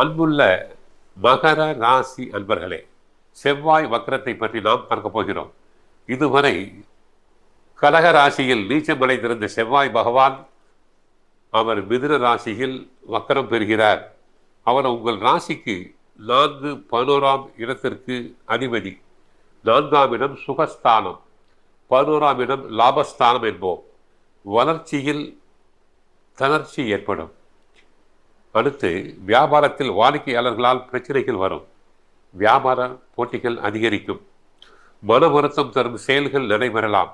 அன்புள்ள மகர ராசி அன்பர்களே செவ்வாய் வக்கரத்தை பற்றி நாம் பார்க்க போகிறோம். இதுவரை கலக ராசியில் நீச்சமடைந்திருந்த செவ்வாய் பகவான் அவர் மிதுன ராசியில் வக்கரம் பெறுகிறார். அவர் உங்கள் ராசிக்கு நான்கு பதினோராம் இடத்திற்கு அதிபதி. நான்காம் இடம் சுகஸ்தானம் பதினோராம் இடம் லாபஸ்தானம் என்போம். வளர்ச்சியில் தளர்ச்சி ஏற்படும். அடுத்து வியாபாரத்தில் வாடிக்கையாளர்களால் பிரச்சனைகள் வரும். வியாபார போட்டிகள் அதிகரிக்கும். மன வருத்தம் தரும் செயல்கள் நடைபெறலாம்.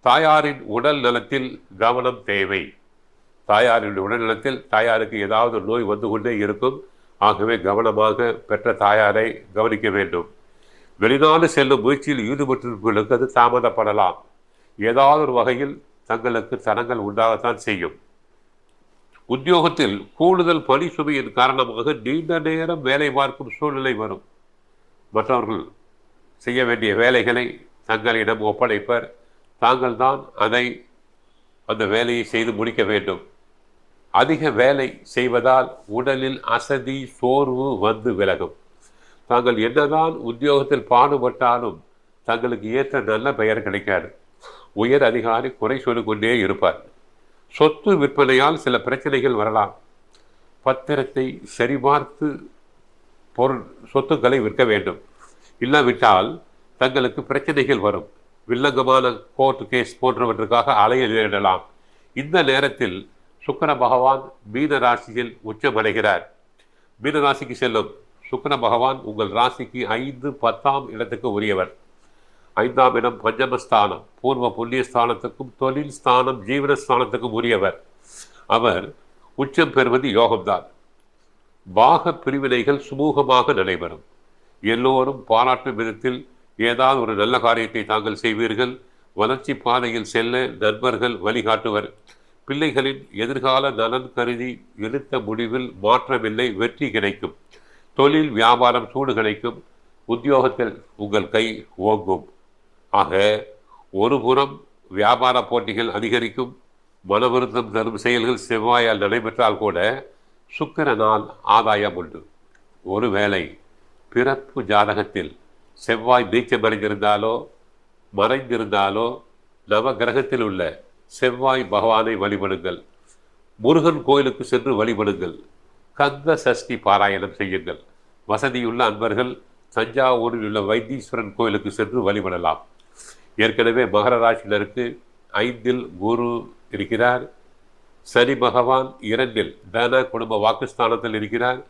தாயாரின் உடல் நலத்தில் கவனம் தேவை. தாயாரின் உடல் நலத்தில் தாயாருக்கு ஏதாவது நோய் வந்து கொண்டே இருக்கும். ஆகவே கவனமாக பெற்ற தாயாரை கவனிக்க வேண்டும். வெளிநாடு செல்லும் முயற்சியில் ஈடுபட்டிருப்பவர்களுக்கு அது தாமதப்படலாம். ஏதாவது ஒரு வகையில் தங்களுக்கு தடங்கள் உண்டாகத்தான் செய்யும். உத்தியோகத்தில் கூடுதல் பணி சுமையின் காரணமாக நீண்ட நேரம் வேலை பார்க்கும் சூழ்நிலை வரும். மற்றவர்கள் செய்ய வேண்டிய வேலைகளை தங்களிடம் ஒப்படைப்பர். தாங்கள் தான் அதை அந்த வேலையை செய்து முடிக்க வேண்டும். அதிக வேலை செய்வதால் உடலில் அசதி சோர்வு வந்து விலகும். தாங்கள் என்னதான் உத்தியோகத்தில் பாடுபட்டாலும் தங்களுக்கு ஏற்ற நல்ல பெயர் கிடைக்காது. உயர் அதிகாரி குறை சொல்லிக்கொண்டே இருப்பார். சொத்து விற்பனையால் சில பிரச்சனைகள் வரலாம். பத்திரத்தை சரிபார்த்து பொருள் சொத்துக்களை விற்க வேண்டும். இல்லாவிட்டால் தங்களுக்கு பிரச்சனைகள் வரும். வில்லங்கமான கோர்ட் கேஸ் போன்றவற்றுக்காக அலைய நேரிடலாம். இந்த நேரத்தில் சுக்கர பகவான் மீன ராசியில் உச்சமடைகிறார். மீன ராசிக்கு செல்லும் சுக்கர பகவான் உங்கள் ராசிக்கு ஐந்து பத்தாம் இடத்துக்கு உரியவர். ஐந்தாம் இடம் பஞ்சமஸ்தானம். பூர்வ புண்ணிய ஸ்தானத்துக்கும் தொழில் ஸ்தானம் ஜீவனஸ்தானத்துக்கும் உரியவர். அவர் உச்சம் பெறுவது யோகம்தான். பாக பிரிவினைகள் சுமூகமாக நடைபெறும். எல்லோரும் பாராட்டும் விதத்தில் ஏதாவது ஒரு நல்ல காரியத்தை தாங்கள் செய்வீர்கள். வளர்ச்சி பாதையில் செல்ல நண்பர்கள் வழிகாட்டுவர். பிள்ளைகளின் எதிர்கால நலன் கருதி எடுத்த முடிவில் மாற்றமில்லை வெற்றி கிடைக்கும். தொழில் வியாபாரம் சூடு கிடைக்கும். உத்தியோகத்தில் உங்கள் கை ஓங்கும். ஆக ஒருபுறம் வியாபார போட்டிகள் அதிகரிக்கும் மனவருத்தம் தரும் செயல்கள் செவ்வாயால் நடைபெற்றால் கூட சுக்கரனால் ஆதாயம் உண்டு. ஒருவேளை பிறப்பு ஜாதகத்தில் செவ்வாய் நீச்சமடைந்திருந்தாலோ மறைந்திருந்தாலோ நவ கிரகத்தில் உள்ள செவ்வாய் பகவானை வழிபடுங்கள். முருகன் கோயிலுக்கு சென்று வழிபடுங்கள். கந்த சஷ்டி பாராயணம் செய்யுங்கள். வசதியுள்ள அன்பர்கள் தஞ்சாவூரில் உள்ள வைத்தீஸ்வரன் கோயிலுக்கு சென்று வழிபடலாம். ஏற்கனவே மகர ராசினருக்கு ஐந்தில் குரு இருக்கிறார். சனி பகவான் இரண்டில் தன குடும்ப வாக்குஸ்தானத்தில் இருக்கிறார்.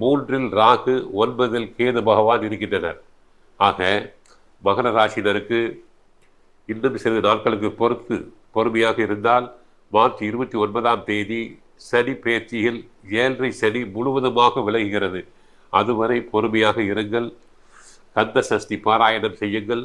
மூன்றில் ராகு ஒன்பதில் கேது பகவான் இருக்கின்றனர். ஆக மகர ராசினருக்கு இன்னும் சிறிது நாட்களுக்கு பொறுத்து பொறுமையாக இருந்தால் மார்ச் இருபத்தி ஒன்பதாம் தேதி சனி பேச்சியில் ஏழரை சனி முழுவதுமாக விலகுகிறது. அதுவரை பொறுமையாக இருங்கள். கந்த சஷ்டி பாராயணம் செய்யுங்கள்.